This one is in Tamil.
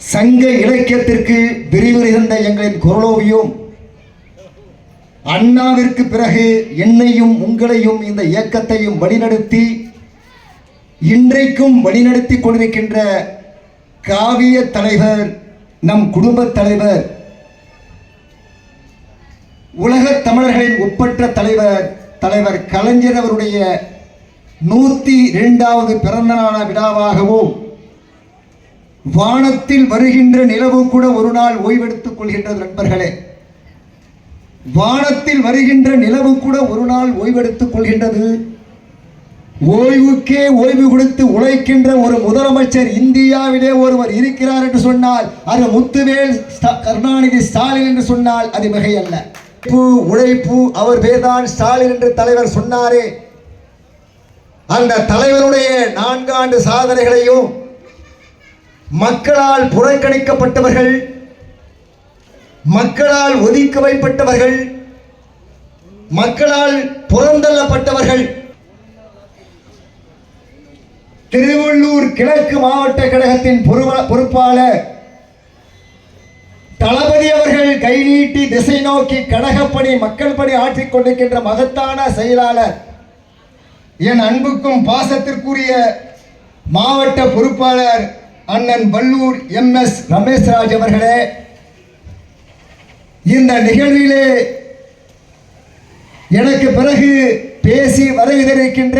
சங்க இலக்கியத்திற்கு விரிவுரை தந்த எங்களின் குரலோவியும் அண்ணாவிற்கு பிறகு என்னையும் உங்களையும் இந்த இயக்கத்தையும் வழிநடத்தி இன்றைக்கும் வழிநடத்தி கொண்டிருக்கின்ற காவிய தலைவர் நம் குடும்பத் தலைவர் உலகத் தமிழர்களின் ஒப்பற்ற தலைவர் தலைவர் கலைஞர் அவருடைய நூற்றி இரண்டாவது பிறந்த நாள விழாவாகவும் வானத்தில் வருகின்ற நிலவு கூட ஒரு நாள் ஓய்வெடுத்துக் கொள்கின்றது நண்பர்களே. வானத்தில் வருகின்ற நிலவு கூட ஒரு நாள் ஓய்வெடுத்துக் கொள்கின்றது. ஓய்வுக்கே ஓய்வு கொடுத்து உழைக்கின்ற ஒரு முதலமைச்சர் இந்தியாவிலே ஒருவர் இருக்கிறார் என்று சொன்னால் அது முத்துவேல் கருணாநிதி ஸ்டாலின் என்று சொன்னால் அது மிகையல்ல. உழைப்பு, உழைப்பு அவர் பேர்தான் ஸ்டாலின் என்று தலைவர் சொன்னாரே. அந்த தலைவருடைய நான்காண்டு சாதனைகளையும் மக்களால் புறக்கணிக்கப்பட்டவர்கள் மக்களால் ஒதுக்கி வைப்பட்டவர்கள் மக்களால் புறந்தள்ளப்பட்டவர்கள். திருவள்ளூர் கிழக்கு மாவட்ட கழகத்தின் பொறுவ- பொறுப்பாளர் தளபதி அவர்கள் கை நீட்டி திசை நோக்கி கழகப்பணி மக்கள் பணி ஆற்றிக் கொண்டிருக்கின்ற மகத்தான செயலாளர். என் அன்புக்கும் பாசத்திற்குரிய மாவட்ட பொறுப்பாளர் அண்ணன் வல்லூர் எம் எஸ் ரமேஷ்ராஜ் அவர்களே இந்த நிகழ்விலே எனக்கு பிறகு பேசி வருகிறக்கின்ற